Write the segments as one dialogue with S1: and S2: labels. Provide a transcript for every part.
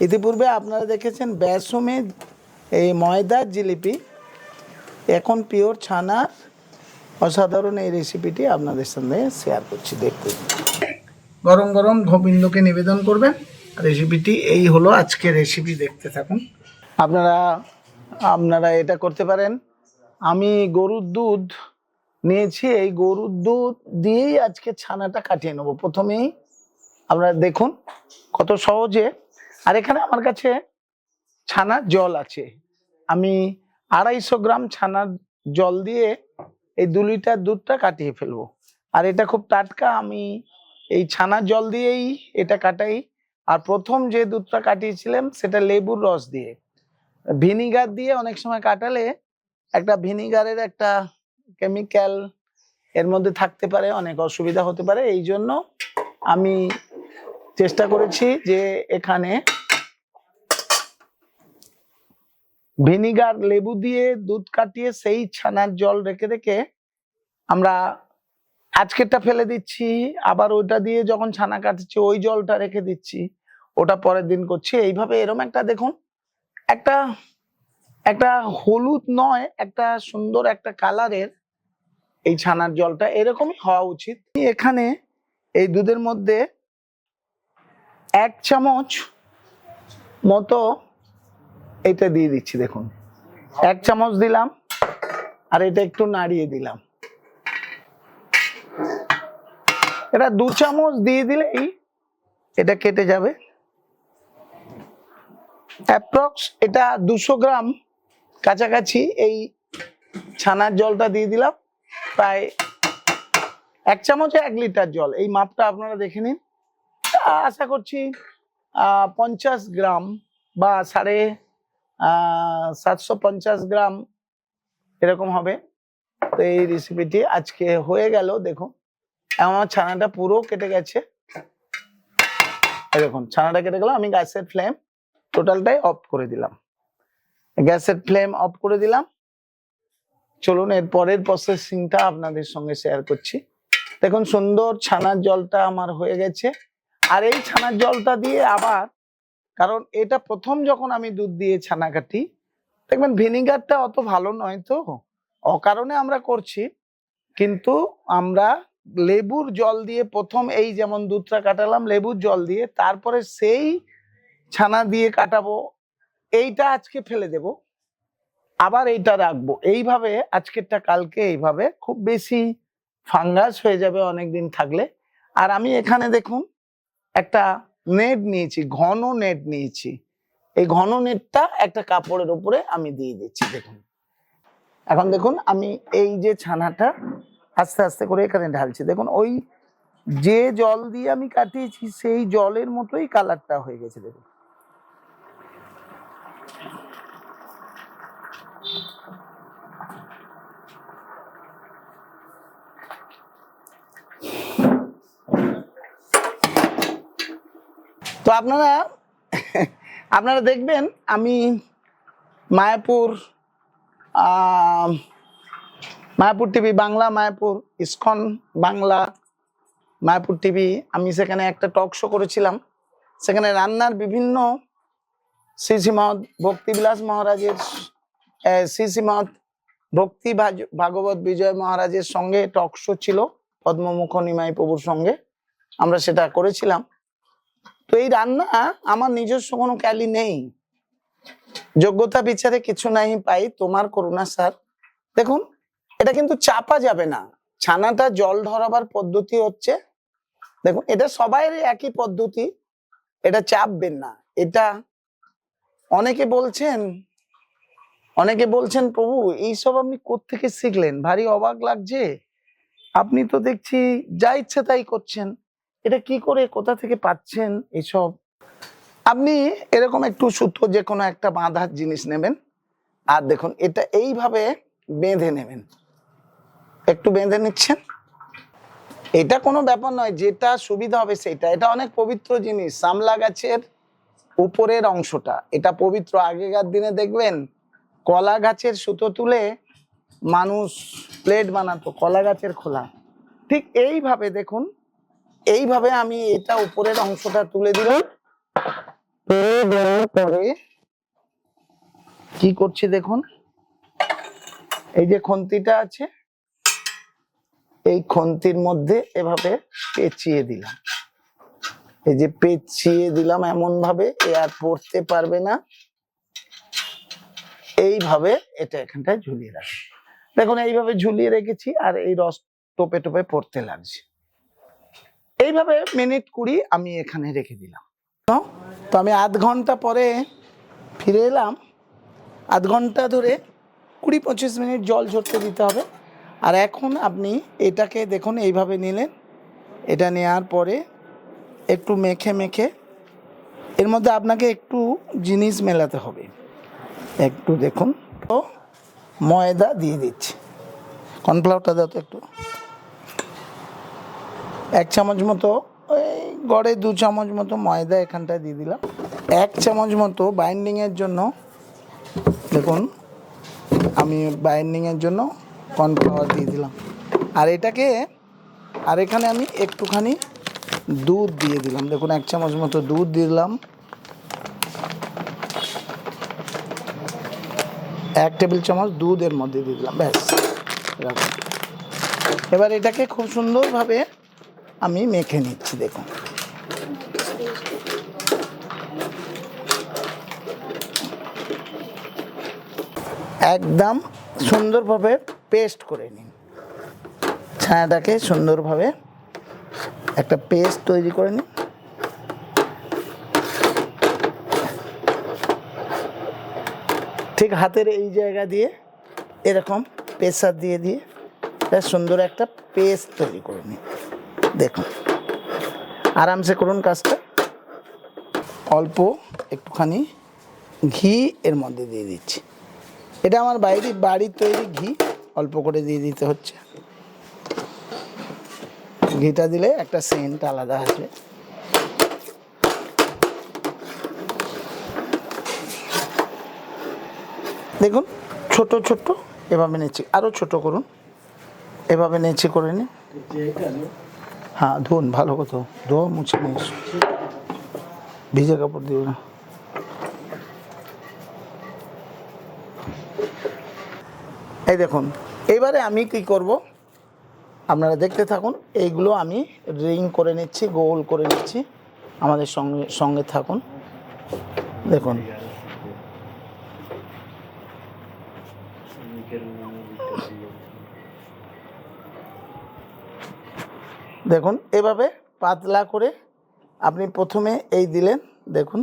S1: ইতিপূর্বে আপনারা দেখেছেন বেসমে এই ময়দার জিলিপি। এখন পিওর ছানার অসাধারণ এই রেসিপিটি আপনাদের সঙ্গে শেয়ার করছি দেখতে গরম গরম গোবিন্দকে নিবেদন করবেন। রেসিপিটি এই হলো আজকে রেসিপি দেখতে থাকুন। আপনারা আপনারা এটা করতে পারেন। আমি গরুর দুধ নিয়েছি। এই গরুর দুধ দিয়েই আজকে ছানাটা কাটিয়ে নেব। প্রথমেই আপনারা দেখুন কত সহজে আর এখানে আমার কাছে ছানার জল আছে। আমি আড়াইশো গ্রাম ছানার জল দিয়ে এই দু লিটার দুধটা কাটিয়ে ফেলব। আর এটা খুব টাটকা, আমি এই ছানার জল দিয়েই এটা কাটাই। আর প্রথম যে দুধটা কাটিয়েছিলাম, সেটা লেবুর রস দিয়ে। ভিনিগার দিয়ে অনেক সময় কাটালে একটা ভিনিগারের একটা কেমিক্যাল এর মধ্যে থাকতে পারে, অনেক অসুবিধা হতে পারে। এই জন্য আমি চেষ্টা করেছি যে এখানে ভিনিগার লেবু দিয়ে দুধ কাটিয়ে সেই ছানার জল রেখে রেখে আমরা আজকেরটা ফেলে দিচ্ছি, আবার ওইটা দিয়ে যখন ছানা কাটছি ওই জলটা রেখে দিচ্ছি, ওটা পরের দিন করছি। এইভাবে এরম একটা দেখুন, একটা একটা হলুদ নয়, একটা সুন্দর একটা কালারের এই ছানার জলটা এরকমই হওয়া উচিত। এখানে এই দুধের মধ্যে এক চামচ মতো এটা দিয়ে দিচ্ছি, দেখুন। এক চামচ দিলাম আর এটা একটু নাড়িয়ে দিলাম। এটা দু চামচ দিয়ে দিলেই এটা কেটে যাবে। অ্যাপ্রক্স এটা দুশো গ্রাম কাছাকাছি এই ছানার জলটা দিয়ে দিলাম। প্রায় এক চামচে এক লিটার জল। এই মাপটা আপনারা দেখে নিন। আশা করছি পঞ্চাশ গ্রাম বা সাড়ে সাতশো পঞ্চাশ গ্রাম এরকম হবে। তো এই রেসিপিটি আজকে হয়ে গেল, দেখুন। আমার ছানাটা পুরো কেটে গেছে। দেখুন, ছানাটা কেটে গেল, আমি গ্যাসের ফ্লেম টোটালটাই অফ করে দিলাম। গ্যাসের ফ্লেম অফ করে দিলাম। চলুন, এর পরের প্রসেসিংটা আপনাদের সঙ্গে শেয়ার করছি। দেখুন, সুন্দর ছানার জলটা আমার হয়ে গেছে। আর এই ছানার জলটা দিয়ে আবার, কারণ এটা প্রথম যখন আমি দুধ দিয়ে ছানা কাটি, দেখবেন ভিনিগারটা অত ভালো নয় তো, অকারণে আমরা করছি, কিন্তু আমরা লেবুর জল দিয়ে প্রথম এই যেমন দুধটা কাটালাম, লেবুর জল দিয়ে তারপরে সেই ছানা দিয়ে কাটাবো, এইটা আজকে ফেলে দেব, আবার এইটা রাখব। এইভাবে আজকেরটা, কালকে এইভাবে, খুব বেশি ফাঙ্গাস হয়ে যাবে অনেক দিন থাকলে। আর আমি এখানে দেখুন একটা নেট নিয়েছি, ঘন নেট নিয়েছি। এই ঘন নেটটা একটা কাপড়ের উপরে আমি দিয়ে দিচ্ছি, দেখুন। এখন দেখুন, আমি এই যে ছানাটা আস্তে আস্তে করে এখানে ঢালছি। দেখুন, ওই যে জল দিয়ে আমি কাটিয়েছি, সেই জলের মতোই কালারটা হয়ে গেছে, দেখুন। তো আপনারা আপনারা দেখবেন আমি Mayapur Mayapur TV Bangla, Mayapur ISKCON Bangla, Mayapur TV, আমি সেখানে একটা টক শো করেছিলাম। সেখানে রান্নার বিভিন্ন শ্রী শ্রীমৎ ভক্তিবিলাস মহারাজের শ্রী শ্রীমৎ ভক্তি ভাগবত বিজয় মহারাজের সঙ্গে টক শো ছিল, পদ্মমুখ নিমাই প্রভুর সঙ্গে। আমরা সেটা করেছিলাম। তো এই রান্না আমার নিজস্ব কোনো ক্যালি নেই। যোগ্যতা বিচারে কিছু নাই পাই, তোমার করুণা স্যার। দেখুন, এটা কিন্তু চাপা যাবে না। ছানাটা জল ধরাবার পদ্ধতি হচ্ছে। দেখুন, এটা সবাইয়ের একই পদ্ধতি। এটা চাপবেন না। এটা অনেকে বলছেন অনেকে বলছেন, প্রভু, এইসব আপনি কোত্থেকে শিখলেন? ভারী অবাক লাগছে। আপনি তো দেখছি যা ইচ্ছে তাই করছেন। এটা কি করে, কোথা থেকে পাচ্ছেন এসব? আপনি এরকম একটু সুতো যে কোনো একটা বাঁধার জিনিস নেবেন। আর দেখুন, এটা এইভাবে বেঁধে নেবেন। একটু বেঁধে নিচ্ছেন? এটা কোনো ব্যাপার নয়, যেটা সুবিধা হবে সেটা। এটা অনেক পবিত্র জিনিস, সামলা গাছের উপরের অংশটা। এটা পবিত্র আগেকার দিনে দেখবেন, কলা গাছের সুতো তুলে মানুষ প্লেট বানাতো, কলা গাছের খোলা। ঠিক এইভাবে দেখুন এইভাবে আমি এটা উপরের অংশটা তুলে দিলাম। পেরে দেওয়ার পরে কি করছি দেখুন? এই যে খন্তিটা আছে এই খন্তির মধ্যে এভাবে পেঁচিয়ে দিলাম। এই যে পেঁচিয়ে দিলাম এমন ভাবে এ আর পড়তে পারবে না। এইভাবে এটা এখানটায় ঝুলিয়ে রাখি দেখুন এইভাবে ঝুলিয়ে রেখেছি আর এই রস টোপে টোপে পড়তে লাগছে। এইভাবে মিনিট কুড়ি আমি এখানে রেখে দিলাম। তো আমি আধ ঘণ্টা পরে ফিরে এলাম। আধ ঘণ্টা ধরে কুড়ি পঁচিশ মিনিট জল ঝরতে দিতে হবে। আর এখন আপনি এটাকে দেখুন, এইভাবে নিলেন। এটা নেওয়ার পরে একটু মেখে মেখে এর মধ্যে আপনাকে একটু জিনিস মেলাতে হবে। একটু দেখুন। তো ময়দা দিয়ে দিচ্ছি। কর্নফ্লাওয়ারটা দাও তো একটু। এক চামচ মতো, ওই গড়ে দু চামচ মতো ময়দা এখানটায় দিয়ে দিলাম। এক চামচ মতো বাইন্ডিংয়ের জন্য, দেখুন, আমি বাইন্ডিংয়ের জন্য কর্নফ্লাওয়ার দিয়ে দিলাম। আর এটাকে, আর এখানে আমি একটুখানি দুধ দিয়ে দিলাম। দেখুন, এক চামচ মতো দুধ দিলাম। এক টেবিল চামচ দুধ এর মধ্যে দিয়ে দিলাম, ব্যাস। এবার এটাকে খুব সুন্দরভাবে আমি মেখে নিচ্ছি, দেখুন। একদম সুন্দরভাবে পেস্ট করে নিন। ছানাটাকে সুন্দরভাবে একটা পেস্ট তৈরি করে নিন। ঠিক হাতের এই জায়গা দিয়ে এরকম প্রেসার দিয়ে দিয়ে সুন্দর একটা পেস্ট তৈরি করে নিন। দেখুন। আরামসে করুন কাজটা। অল্প একটুখানি ঘি এর মধ্যে দিয়ে দিচ্ছি। এটা আমার বাইরে বাড়ির তৈরি ঘি, অল্প করে দিয়ে দিতে হচ্ছে। ঘিটা দিলে একটা সেন্ট আলাদা আসবে। দেখুন, ছোট ছোট, এভাবে নেচে আরও ছোট করুন। এভাবে নেচে করে নিন। হ্যাঁ ধুন, ভালো কথা। ধোয়া মুছে নিয়ে। ভিজে কাপড় দিও না। এই দেখুন এইবারে আমি কি করব? আপনারা দেখতে থাকুন, এইগুলো আমি রিং করে নিচ্ছি, গোল করে নিচ্ছি। আমাদের সঙ্গে সঙ্গে থাকুন। দেখুন। দেখুন, এভাবে পাতলা করে আপনি প্রথমে এই দিলেন, দেখুন,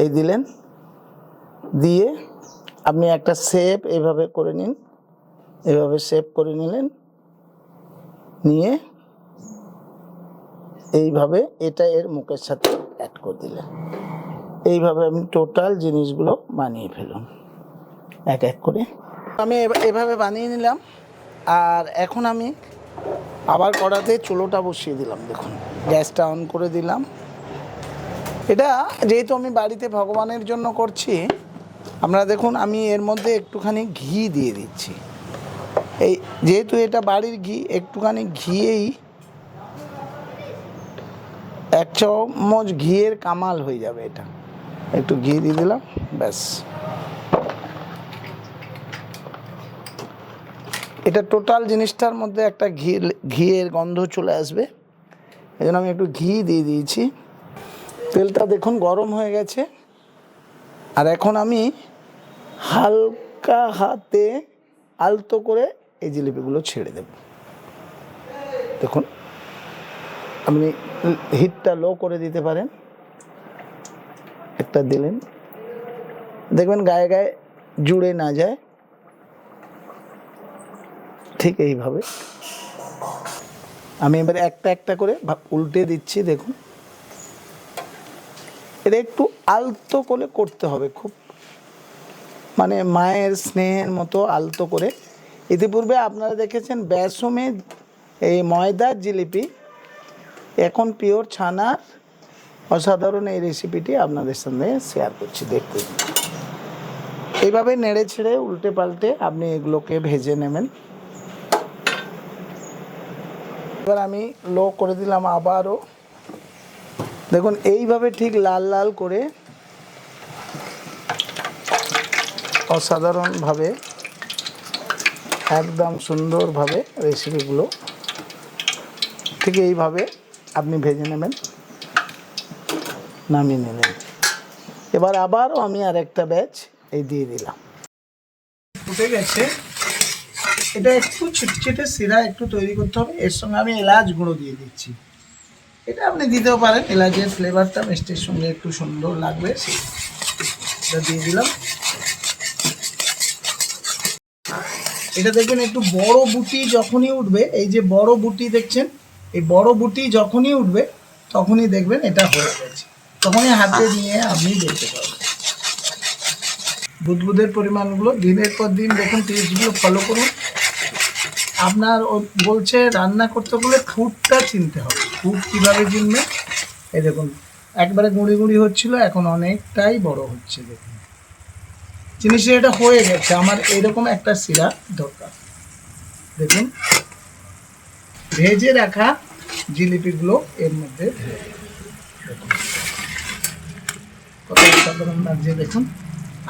S1: এই দিলেন, দিয়ে আপনি একটা শেপ এইভাবে করে নিন, এভাবে শেপ করে নিলেন, নিয়ে এইভাবে এটা এর মুখের সাথে অ্যাড করে দিলেন। এইভাবে আপনি টোটাল জিনিসগুলো বানিয়ে ফেলুন, এক এক করে। আমি এভাবে বানিয়ে নিলাম, আর এখন আমি আবার কড়াতে চুলোটা বসিয়ে দিলাম, দেখুন। গ্যাসটা অন করে দিলাম। এটা যেহেতু আমি বাড়িতে ভগবানের জন্য করছি আপনারা দেখুন, আমি এর মধ্যে একটুখানি ঘি দিয়ে দিচ্ছি। এই যেহেতু এটা বাড়ির ঘি, একটুখানি ঘিয়েই এক চামচ ঘিয়ের কামাল হয়ে যাবে এটা। একটু ঘি দিয়ে দিলাম, ব্যাস। এটা টোটাল জিনিসটার মধ্যে একটা ঘি, ঘিয়ের গন্ধ চলে আসবে। এই জন্য আমি একটু ঘি দিয়ে দিয়েছি। তেলটা দেখুন গরম হয়ে গেছে। আর এখন আমি হালকা হাতে আলতো করে এই জিলিপিগুলো ছেড়ে দেব। দেখুন, আপনি হিটটা লো করে দিতে পারেন। একটা দিলেন। দেখবেন গায়ে গায়ে জুড়ে না যায়। ঠিক এইভাবে। আমি এবার একটা একটা করে উল্টে দিচ্ছি, দেখুন। এটা একটু আলতো করে করতে হবে খুব। মানে মায়ের স্নেহের মতো আলতো করে। ইতিপূর্বে আপনারা দেখেছেন বেসমে এই ময়দার জিলিপি। এখন পিওর ছানার অসাধারণ এই রেসিপিটি আপনাদের সঙ্গে শেয়ার করছি দেখতে এইভাবে নেড়ে ছেড়ে উল্টে পাল্টে আপনি এগুলোকে ভেজে নেবেন। এবার আমি লো করে দিলাম আবারও। দেখুন, এইভাবে ঠিক লাল লাল করে অসাধারণভাবে, একদম সুন্দরভাবে রেসিপিগুলো ঠিক এইভাবে আপনি ভেজে নেবেন, নামিয়ে নিলেন এবার আবারও আমি আরেকটা ব্যাচ এই দিয়ে দিলাম। ফুটে গেছে। এটা একটু ছিটছিটে সিরা একটু তৈরি করতে হবে। এর সঙ্গে আমি এলাচ গুঁড়ো দিয়ে দিচ্ছি। এটা আপনি দিতেও পারেন, এলাচের ফ্লেভারটা মিষ্টির সঙ্গে একটু সুন্দর লাগবে। এটা দিয়ে দিলাম। এটা দেখবেন একটু বড় বুটি যখনই উঠবে, এই যে বড় বুটি দেখছেন, এই বড় বুটি যখনই উঠবে, তখনই দেখবেন এটা হয়ে গেছে। তখনই হাতে নিয়ে আপনি দেখতে পাবেন। বুদবুদের পরিমাণগুলো দিনের পর দিন দেখুন টিপসগুলো ফলো করুন। আপনার বলছে রান্না করতে গেলে ফুডটা চিনতে হবে। ফুড কীভাবে চিনবে? এই দেখুন, একবারে গুঁড়ি গুঁড়ি হচ্ছিল, এখন অনেকটাই বড় হচ্ছে দেখুন। জিনিসটা এটা হয়ে গেছে, আমার এরকম একটা শিরা দরকার। দেখুন, ভেজে রাখা জিলিপিগুলো এর মধ্যে কত দেখুন।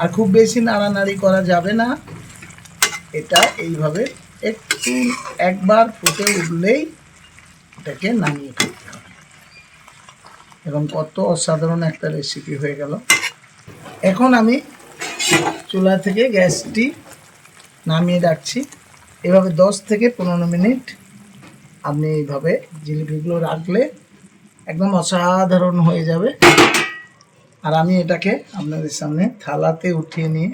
S1: আর খুব বেশি নাড়ানাড়ি করা যাবে না। এটা এইভাবে একটু একবার ফুটে উঠলেই এটাকে নামিয়ে ফেলতে হবে। এবং কত অসাধারণ একটা রেসিপি হয়ে গেল। এখন আমি চুলা থেকে গ্যাসটি নামিয়ে রাখছি। এভাবে দশ থেকে পনেরো মিনিট আপনি এইভাবে জিলিপিগুলো রাখলে একদম অসাধারণ হয়ে যাবে। আর আমি এটাকে আপনাদের সামনে থালাতে উঠিয়ে নিয়ে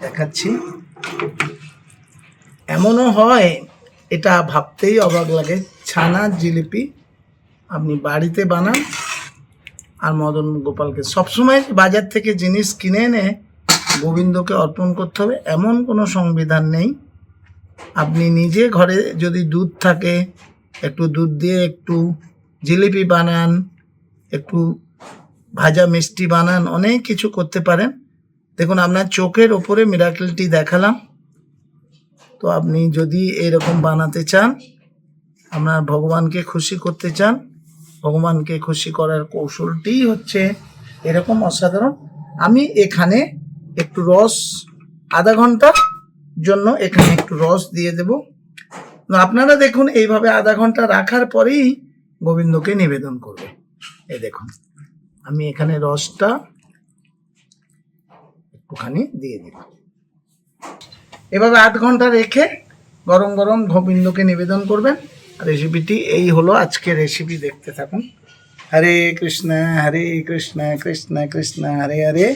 S1: দেখাচ্ছি। এমনও হয়, এটা ভাবতেই অবাক লাগে। ছানার জিলিপি, আপনি বাড়িতে বানান আর মদন গোপালকে। সবসময় বাজার থেকে জিনিস কিনে এনে গোবিন্দকে অর্পণ করতে হবে, এমন কোনো সংবিধান নেই। আপনি নিজে ঘরে যদি দুধ থাকে, একটু দুধ দিয়ে একটু জিলিপি বানান, একটু ভাজা মিষ্টি বানান, অনেক কিছু করতে পারেন। দেখুন, আপনার চোখের ওপরে মিরাকেলটি দেখালাম। তো আপনি যদি এরকম বানাতে চান, আপনার ভগবানকে খুশি করতে চান, ভগবানকে খুশি করার কৌশলটি হচ্ছে এরকম অসাধারণ। আমি এখানে একটু রস, আধা ঘণ্টার জন্য এখানে একটু রস দিয়ে দেব। আপনারা দেখুন, এইভাবে আধা ঘণ্টা রাখার পরেই গোবিন্দকে নিবেদন করবে। এ দেখুন, আমি এখানে রসটা একটুখানি দিয়ে দিলাম। এভাবে আধ ঘণ্টা রেখে গরম গরম গোবিন্দকে নিবেদন করবেন। রেসিপিটি এই হলো আজকে রেসিপি, দেখতে থাকুন। হরে কৃষ্ণ হরে কৃষ্ণ কৃষ্ণ কৃষ্ণ, হরে হরে।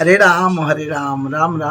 S1: হরে রাম হরে রাম রাম রাম।